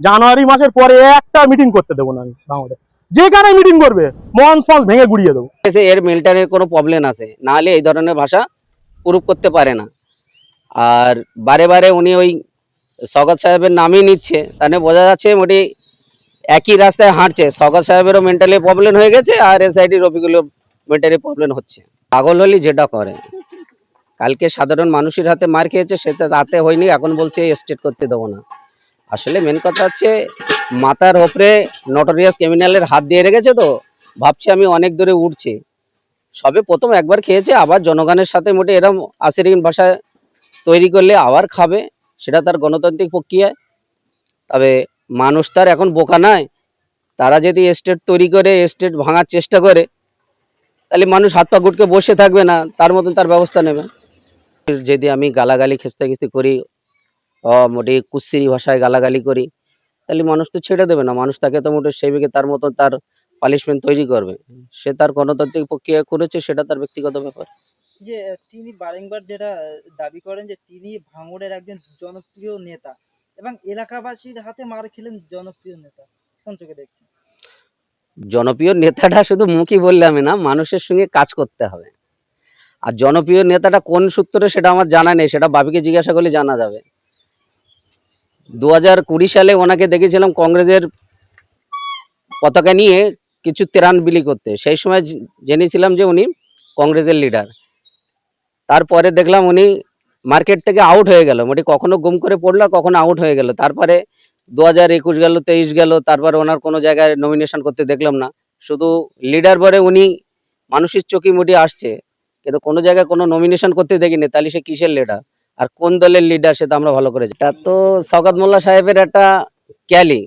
জানুয়ারি মাসের পরে একটা মিটিং করতে দেবো না আমি যেখানে মিটিং করবে মঞ্চ ফঞ্চ ভেঙে গুড়িয়ে দেবো। এর মিলিটারির কোনো প্রবলেম আছে, নাহলে এই ধরনের ভাষা প্রুফ করতে পারে না। আর বারে বারে উনি ওই সগত সাহেবের নামই নিচ্ছে, তাহলে বোঝা যাচ্ছে মোটি একই রাস্তায় হাঁটছে। সগত সাহেবেরও মেন্টালি প্রবলেম হয়ে গেছে, আর এসআইডি রফিকুলের মেন্টালি প্রবলেম হচ্ছে। পাগল হলি যেটা করে। কালকে সাধারণ মানুষের হাতে মার খেয়েছে, সেটা তাতে হয়নি, এখন বলছে স্টেট করতে দেবো না। আসলে মেন কথা হচ্ছে, মাথার ওপরে নটোরিয়াস ক্রিমিনালের হাত দিয়ে রেখেছে তো, ভাবছি আমি অনেক দূরে উঠছি। সবে প্রথম একবার খেয়েছে, আবার জনগণের সাথে মোটে এরম আশিরিন ভাষায় তৈরি করলে আবার খাবে, সেটা তার গণতান্ত্রিক প্রক্রিয়ায় তবে মানুষ তার এখন বোকা নয়, তারা যদি স্টেট তৈরি করে স্টেট ভাঙার চেষ্টা করে, তাহলে মানুষ হাত পা গুটকে বসে থাকবে না, তার মতন তার ব্যবস্থা নেবে। যদি আমি গালাগালি খেস্তাখিস্তি করি ও মোটে কুশ্রী ভাষায় গালাগালি করি তাহলে মানুষ তো ছেড়ে দেবে না। মানুষ তাকে তো মোটে সেবিকে তার মতন তার পানিশমেন্ট তৈরি করবে। সে তার গণতান্ত্রিক প্রক্রিয়া করেছে সেটা তার ব্যক্তিগত ব্যাপার। যে তিনি বারংবার যেটা দাবি করেন যে তিনি ভাঙড়ের একজন জনপ্রিয় নেতা এবং এলাকাবাসীর হাতে মার খেলেন জনপ্রিয় নেতা। কোন চোখে দেখছেন? জনপ্রিয় নেতাটা শুধু মুখই বললাম না মানুষের সঙ্গে কাজ করতে হবে। আর জনপ্রিয় নেতাটা কোন সূত্রে সেটা আমার জানা নেই সেটা বাবিকে জিজ্ঞাসা করলে জানা যাবে। দু কুড়ি সালে ওনাকে দেখেছিলাম কংগ্রেসের পতাকা নিয়ে কিছু ত্রাণ বিলি করতে। সেই সময় জেনেছিলাম যে উনি কংগ্রেসের লিডার তারপরে দেখলাম উনি মার্কেট থেকে আউট হয়ে গেল। মোটি কখনো গুম করে পড়ল আর কখনো আউট হয়ে গেল। তারপরে দু হাজার একুশ গেল, তেইশ গেল, তারপরে ওনার কোনো জায়গায় নমিনেশন করতে দেখলাম না। শুধু লিডার বলে উনি মানুষের চোখে মুটি আসছে। কিন্তু কোনো জায়গায় কোনো নমিনেশন করতে দেখিনি। তাহলে সে কিসের লিডার আর কোন দলের লিডার সেটা আমরা ভালো করে জানি। এটা তো শওকত মোল্লা সাহেবের একটা ক্যালি,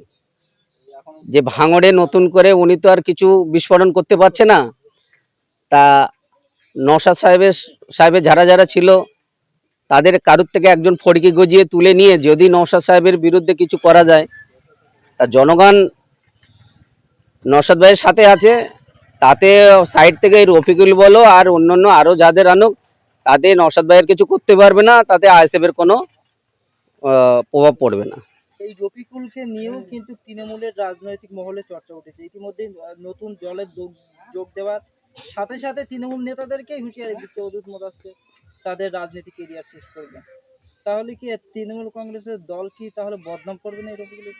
যে ভাঙড়ে নতুন করে উনি তো আর কিছু বিস্ফোরণ করতে পারছে না তা নওশাদ সাহেবের সাহেবের যারা যারা ছিল, তাদের কারুর থেকে একজন ফড়কি গজিয়ে তুলে নিয়ে যদি নওশাদ সাহেবের বিরুদ্ধে কিছু করা যায়, তা জনগণ নওশাদ ভাইয়ের সাথে আছে, তাতে সাইড থেকে রফিকুল বলো আর অন্যান্য আরও যাদের আনুক তাতে নওশাদ ভাইয়ের কিছু করতে পারবে না তাতে আইএসএফের কোনো আহ, প্রভাব পড়বে না। এই রফিকুলকে নিয়েও কিন্তু তৃণমূলের রাজনৈতিক মহলে চর্চা উঠেছে। ইতিমধ্যে নতুন দলের যোগ- দেওয়ার সাথে সাথে তৃণমূল নেতাদেরকেই হুঁশিয়ারি দিচ্ছে অদূত মতাচ্ছে তাদের রাজনীতি কেরিয়ার শেষ করবে। তাহলে কি তৃণমূল কংগ্রেসের দল কি তাহলে বদনাম করবে না এই রফিকুলের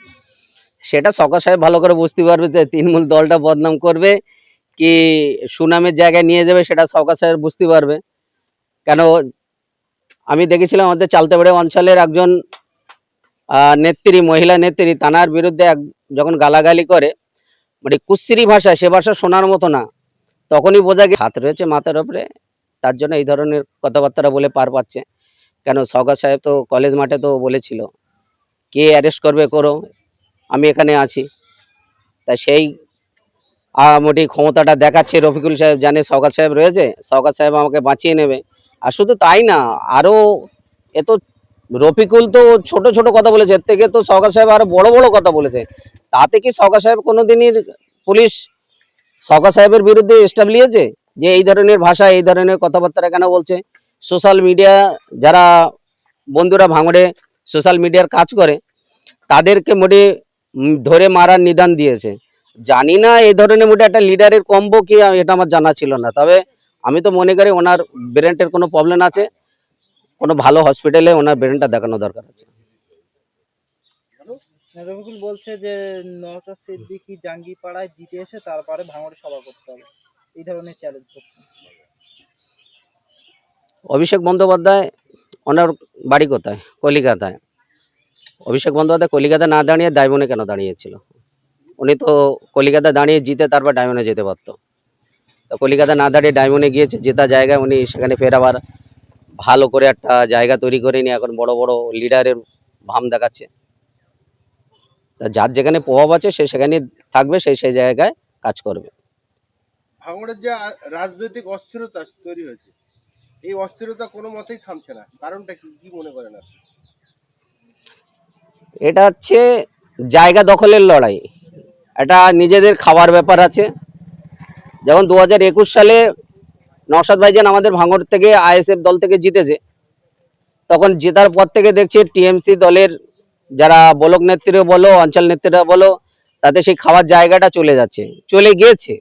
সেটা সকা সাহেব ভালো করে বুঝতে পারবে যে তৃণমূল দলটা বদনাম করবে কি সুনামের জায়গায় নিয়ে যাবে সেটা সকা সাহেব বুঝতে পারবে। কেন? আমি দেখেছিলাম আমাদের চালতেবাড়ি অঞ্চলের একজন নেত্রী, মহিলা নেত্রী, তানার বিরুদ্ধে এক, যখন গালাগালি করে মানে কুশ্রী ভাষা সে ভাষা শোনার মতো না, তখনই বোঝা গে হাত রয়েছে মাথার উপরে তার জন্য এই ধরনের কথাবার্তা বলে পার পাচ্ছে। কেন? সগা সাহেব তো কলেজ মাঠে তো বলেছিল, কে অ্যারেস্ট করবে করো, আমি এখানে আছি। তা সেই মোটি ক্ষমতাটা দেখাচ্ছে রফিকুল সাহেব জানে সৌকাত সাহেব রয়েছে সৌকাত সাহেব আমাকে বাঁচিয়ে নেবে। আর শুধু তাই না আরও এ তো রফিকুল তো ছোট ছোট কথা বলেছে, এর থেকে তো সৌকাত সাহেব আরও বড় বড় কথা বলেছে। তাতে কি সৌকাত সাহেব কোনো দিনই পুলিশ সৌকাত সাহেবের বিরুদ্ধে এস্টাবলিয়েছে যে এই ধরনের ভাষা, এই ধরনের কথাবার্তা কেন বলছে? সোশ্যাল মিডিয়া যারা বন্ধুরা ভাঙড়ে সোশ্যাল মিডিয়ার কাজ করে, তাদেরকে মোটে ধরে মারার নিদান দিয়েছে। জানি না এই ধরনের মোটে একটা লিডারের কম্বো কি, এটা আমার জানা ছিল না। তবে আমি তো মনে করি ওনার ব্রেনের কোনো প্রবলেম আছে কোনো ভালো হসপিটালে ওনার ব্রেনটা দেখানো দরকার আছে। রফিকুল বলছে যে নওশাদ সিদ্দিকী জাঙ্গিপাড়ায় জিতে এসে তারপরে ভাঙড়ে সভা করতে হবে। এই ধরনের চ্যালেঞ্জ করছে। অভিষেক বন্দ্যোপাধ্যায় ওনার বাড়ি কোথায়? কলিকাতায়। অভিষেক বন্দ্যোপাধ্যায় কলিকাতায় না দাঁড়িয়ে ডায়মন্ডে কেন দাঁড়িয়েছিল? উনি তো কলিকাতায় দাঁড়িয়ে জিতে তারপর ডায়মন্ডে যেতে পারতো। তো কলিকাতা না দাঁড়িয়ে ডায়মন্ডে গিয়েছে জেতা জায়গায় উনি সেখানে ফের আবার ভালো করে একটা জায়গা তৈরি করে নিয়ে এখন বড় বড় লিডারের ভাম দেখাচ্ছে। তা যার যেখানে প্রভাব আছে সে সেখানে থাকবে সেই সেই জায়গায় কাজ করবে। ভাঙড়ের যে রাজনৈতিক অস্থিরতা তৈরি হয়েছে এই অস্থিরতা কোনো মতেই থামছে না। কারণটা কি কি মনে করেন আপনি? এটা হচ্ছে জায়গা দখলের লড়াই। এটা নিজেদের খাওয়ার ব্যাপার আছে। যেমন দু হাজার একুশ সালে নওশাদ ভাইজান আমাদের ভাঙড় থেকে আইএসএফ দল থেকে জিতেছে, তখন জেতার পর থেকে দেখছি টিএমসি দলের যারা ব্লক নেত্রী বলো, অঞ্চল নেত্রীরা বলো তাতে সেই খাওয়ার জায়গাটা চলে যাচ্ছে, চলে গিয়েছে।